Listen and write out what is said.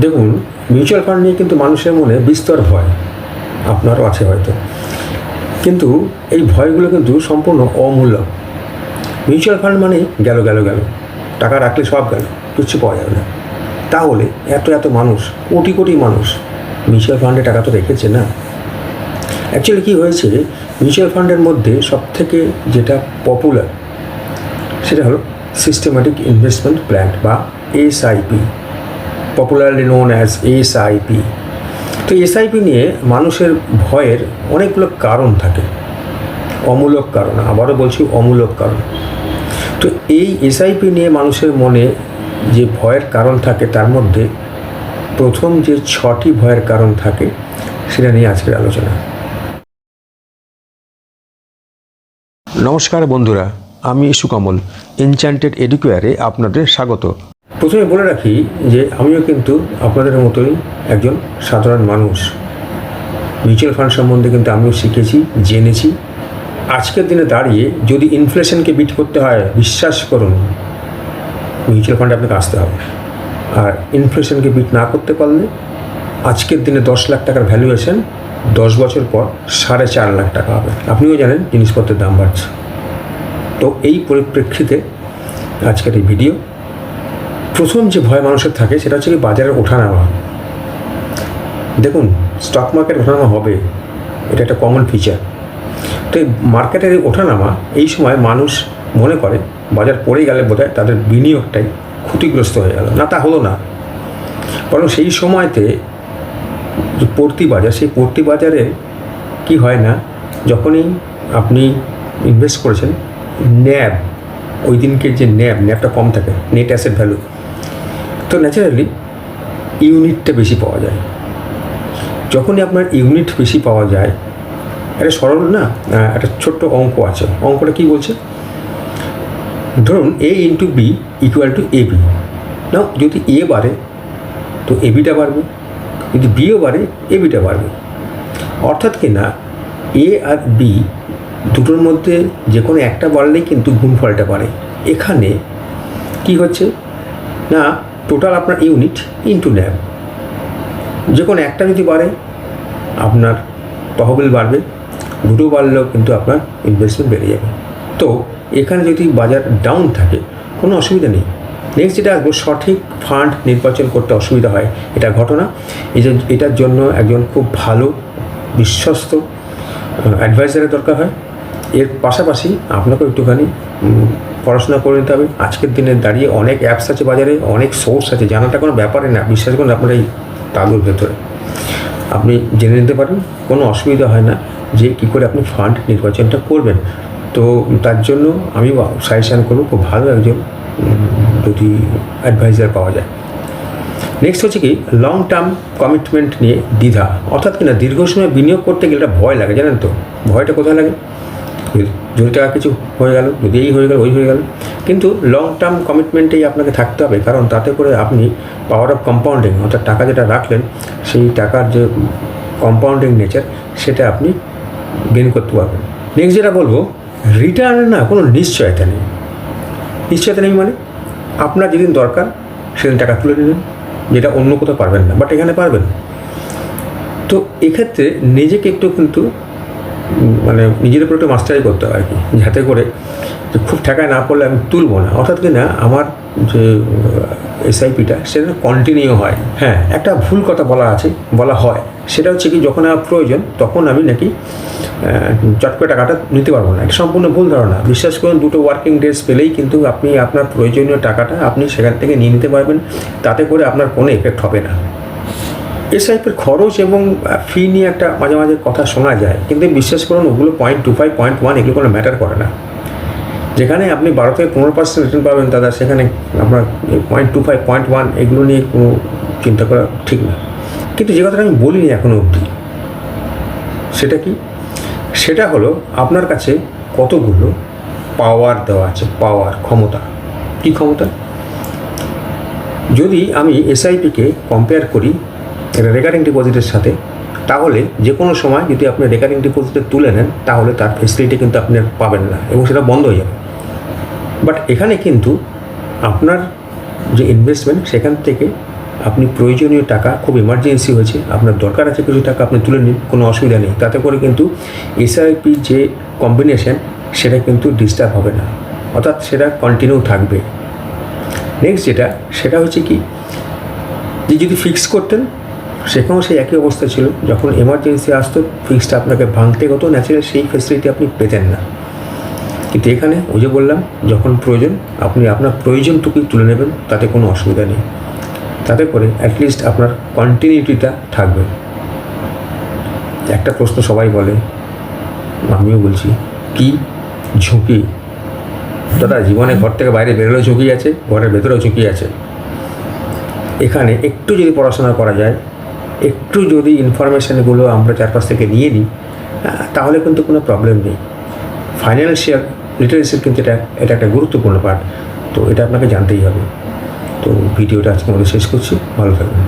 দেখুন mutual fund নিয়ে কিন্তু মানুষের মনে বিস্তর ভয়। আপনারও আছে হয়তো। কিন্তু এই ভয়গুলো কিন্তু সম্পূর্ণ অমূল্য। মিউচুয়াল ফান্ড মানে গেল গেল গেল। টাকা রাখলে সব গেল, কিচ্ছু পাওয়া যাবে না। তাহলে এত এত মানুষ, কোটি কোটি মানুষ মিউচুয়াল ফান্ডে টাকা তো রেখেছে না? অ্যাকচুয়ালি কী হয়েছে মিউচুয়াল ফান্ডের মধ্যে সবথেকে যেটা পপুলার সেটা হলো সিস্টেম্যাটিক ইনভেস্টমেন্ট প্ল্যান বা SIP popularly known as S SIP তো এস এসআইপি নিয়ে মানুষের ভয়ের অনেকগুলো কারণ থাকে। অমূলক কারণ, আবারও বলছি অমূলক কারণ। তো এই এস এসআইপি নিয়ে মানুষের মনে যে ভয়ের কারণ থাকে, তার মধ্যে প্রথম যে ছটি ভয়ের কারণ থাকে, সেটা নিয়ে আজকের আলোচনা। নমস্কার বন্ধুরা, আমি সুকমল এনচ্যান্টেড এডুকেয়ারে আপনাদের স্বাগত। প্রথমে বলে রাখি যে আমিও কিন্তু আপনাদের মতোই একজন সাধারণ মানুষ। মিউচুয়াল ফান্ড সম্বন্ধে কিন্তু আমিও শিখেছি, জেনেছি। আজকের দিনে দাঁড়িয়ে যদি ইনফ্লেশনকে বিট করতে হয়, বিশ্বাস করুন মিউচুয়াল ফান্ডে আপনাকে আসতে হবে। আর ইনফ্লেশনকে বিট না করতে পারলে আজকের দিনে দশ লাখ টাকার ভ্যালুয়েশন দশ বছর পর সাড়ে চার লাখ টাকা হবে। আপনিও জানেন জিনিসপত্রের দাম বাড়ছে। তো এই পরিপ্রেক্ষিতে আজকের এই ভিডিও প্রথম যে ভয় মানুষের থাকে, সেটা হচ্ছে কি বাজারের ওঠানামা দেখুন স্টক মার্কেট ওঠানামা হবে, এটা একটা কমন ফিচার তো এই মার্কেটের এই ওঠানামা এই সময় মানুষ মনে করে, বাজার পড়ে গেলে বোধহয় তাদের বিনিয়োগটাই ক্ষতিগ্রস্ত হয়ে গেল। না, তা হলো না। বরং সেই সময়তে যে পড়তি বাজার, সেই পড়তি বাজারে কি হয় না, যখনই আপনি ইনভেস্ট করেছেন, ন্যাব, ওই দিনকে যে ন্যাব, ন্যাবটা কম থাকে নেট অ্যাসেট ভ্যালু তো ন্যাচারালি ইউনিটটা বেশি পাওয়া যায়। যখনই আপনার ইউনিট বেশি পাওয়া যায়, একটা সরল না একটা ছোট্ট অঙ্ক আছে। অঙ্কটা কি বলছে? ধরুন A into B equal to A B না যদি এ বাড়ে, তো এ বিটা বাড়বে। যদি বিও বাড়ে এ বিটা বাড়বে। অর্থাৎ কি না এ আর বি দুটোর মধ্যে যে কোনো একটা বাড়লেই কিন্তু গুণফলটা বাড়ে। এখানে কি হচ্ছে? না টোটাল আপনার ইউনিট ইন্টু ল্যাব যে কোনো একটা যদি বাড়ে, আপনার তহবিল বাড়বে, দুটো বাড়লেও কিন্তু আপনার ইনভেস্টমেন্ট বেড়ে যাবে। তো এখানে যদি বাজার ডাউন থাকে, কোনো অসুবিধা নেই। নেক্সট যেটা আসব, সঠিক ফান্ড নির্বাচন করতে অসুবিধা হয়। এটা ঘটনা। এই যে এটার জন্য একজন খুব ভালো, বিশ্বস্ত অ্যাডভাইজারের দরকার হয়। এর পাশাপাশি আপনাকেও একটুখানি পড়াশোনা করে নিতে হবে। আজকের দিনে দাঁড়িয়ে অনেক অ্যাপস আছে বাজারে, অনেক সোর্স আছে। জানাটা কোনো ব্যাপারে না, বিশ্বাস করুন আপনার এই তালুর ভেতরে। আপনি জেনে নিতে পারেন, কোনো অসুবিধা হয় না যে কী করে আপনি ফান্ড নির্বাচনটা করবেন। তো তার জন্য আমি সাজেশান করব, খুব ভালো একজন যদি অ্যাডভাইজার পাওয়া যায়। নেক্সট হচ্ছে কি লং টার্ম কমিটমেন্ট নিয়ে দ্বিধা। অর্থাৎ কিনা দীর্ঘ সময় বিনিয়োগ করতে গেলে একটা ভয় লাগে, জানেন তো? ভয়টা কোথায় লাগে? যদি টাকা কিছু হয়ে গেল যদি এই হয়ে গেল, ওই হয়ে গেল। কিন্তু লং টার্ম কমিটমেন্টেই আপনাকে থাকতে হবে, কারণ তাতে করে আপনি পাওয়ার অফ কম্পাউন্ডিং অর্থাৎ টাকা যেটা রাখলেন, সেই টাকার যে কম্পাউন্ডিং নেচার সেটা আপনি গেন করতে পারবেন। নেক্সট যেটা বলব রিটার্ন না কোনো নিশ্চয়তা নেই। নিশ্চয়তা নেই মানে আপনার যেদিন দরকার, সেদিন টাকা তুলে নেবেন, যেটা অন্য কোথাও পারবেন না। বাট এখানে পারবেন তো এক্ষেত্রে নিজেকে একটু কিন্তু মানে নিজের উপর একটু মাস্টারি করতে হয় আর কি, যাতে করে যে খুব ঠেকায় না পড়লে আমি তুলবো না। অর্থাৎ কি না, আমার যে এসআইপিটা সেটা কন্টিনিউ হয়। হ্যাঁ একটা ভুল কথা বলা আছে, বলা হয়। সেটা হচ্ছে কি, যখন আমার প্রয়োজন, তখন আমি নাকি চট করে টাকাটা নিতে পারব না। এটা সম্পূর্ণ ভুল ধারণা। বিশ্বাস করুন, দুটো ওয়ার্কিং ডেজ পেলেই কিন্তু আপনি আপনার প্রয়োজনীয় টাকাটা আপনি সেখান থেকে নিয়ে নিতে পারবেন। তাতে করে আপনার কোনো এফেক্ট হবে না। এসআইপির খরচ এবং ফি নিয়ে একটা মাঝে মাঝে কথা শোনা যায়, কিন্তু বিশ্বাস করুন, ওগুলো point two five point one এগুলো কোনো ম্যাটার করে না। যেখানে আপনি বারো থেকে পনেরো পার্সেন্ট রিটার্ন পাবেন দাদা, সেখানে আপনার point two five point one এগুলো নিয়ে কোনো চিন্তা করা ঠিক না। কিন্তু যে কথাটা আমি বলিনি এখনও অবধি, সেটা কি? সেটা হলো আপনার কাছে কতগুলো পাওয়ার দেওয়া আছে পাওয়ার ক্ষমতা। কি ক্ষমতা? যদি আমি এসআইপিকে কম্পেয়ার করি রেকারিং ডিপোজিটের সাথে, তাহলে যে কোনো সময় যদি আপনি রেকারিং ডিপোজিটে তুলে নেন, তাহলে তার ফেসিলিটি কিন্তু আপনি পাবেন না এবং সেটা বন্ধ হয়ে যাবে। বাট এখানে কিন্তু আপনার যে ইনভেস্টমেন্ট সেখান থেকে আপনি প্রয়োজনীয় টাকা, খুব এমার্জেন্সি হয়েছে, আপনার দরকার আছে কিছু টাকা আপনি তুলে নিন, কোনো অসুবিধা নেই। তাতে করে কিন্তু এসআইপি যে কম্বিনেশন সেটা কিন্তু ডিস্টার্ব হবে না। অর্থাৎ সেটা কন্টিনিউ থাকবে। নেক্সট যেটা, সেটা হচ্ছে কি, যে যদি ফিক্স করতেন সেখানেও সেই একই অবস্থা ছিল। যখন এমার্জেন্সি আসতো ফিক্সটা আপনাকে ভাঙতে হতো ন্যাচারাল সেই ফেসিলিটি আপনি পেতেন না। কিন্তু এখানে ওই যে বললাম, যখন প্রয়োজন, আপনি আপনার প্রয়োজনটুকুই তুলে নেবেন, তাতে কোনো অসুবিধা নেই। তাতে করে অ্যাটলিস্ট আপনার কন্টিনিউটিটা থাকবে। একটা প্রশ্ন সবাই বলে, আমিও বলছি, কি ঝুঁকি? দাদা, জীবনে ঘর থেকে বাইরে বেরোলেও ঝুঁকি আছে, ঘরের ভেতরেও ঝুঁকি আছে। এখানে একটু যদি পড়াশোনা করা যায় একটু যদি ইনফরমেশানগুলো আমরা চারপাশ থেকে নিয়ে নিই তাহলে কিন্তু কোনো প্রবলেম নেই। ফাইন্যান্সিয়াল লিটারেসির কিন্তু এটা এটা একটা গুরুত্বপূর্ণ পার্ট তো এটা আপনাকে জানতেই হবে। তো ভিডিওটা আজকে আমাদের শেষ করছি। ভালো থাকবেন